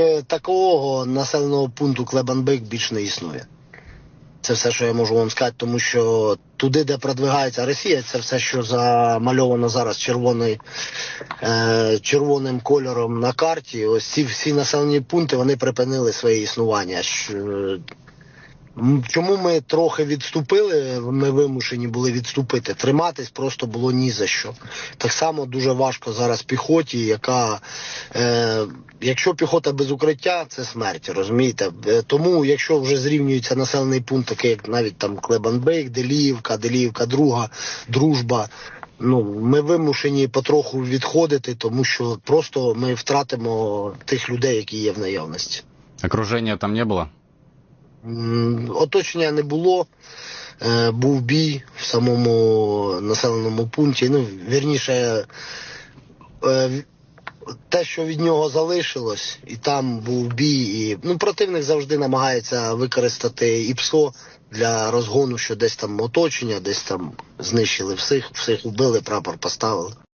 е, такого населеного пункту Клебанбек більш не існує. Це все, що я можу вам сказати, тому що туди, де продвигається Росія, це все, що замальовано зараз червоний, е, червоним кольором на карті. Ось ці всі населені пункти вони припинили своє існування. Е, Чому ми трохи відступили? Ми вимушені були відступити. Триматись просто було ні за що. Так само дуже важко зараз піхоті, яка е, якщо піхота без укриття, це смерть, розумієте? Е, Тому, якщо вже зрівнюється населений пункт, такий як навіть там Клебанбейк, Деліївка, Деліївка, Друга, Дружба. Ну, ми вимушені потроху відходити, тому що просто ми втратимо тих людей, які є в наявності. Окружения там не было? М, Оточення не було. Е, Був бій в самому населеному пункті. Ну, вірніше, е, те, що від нього залишилось, і там був бій. І, ну, противник завжди намагається використати і ПСО для розгону, що десь там оточення, десь там знищили всіх, всіх вбили, прапор поставили.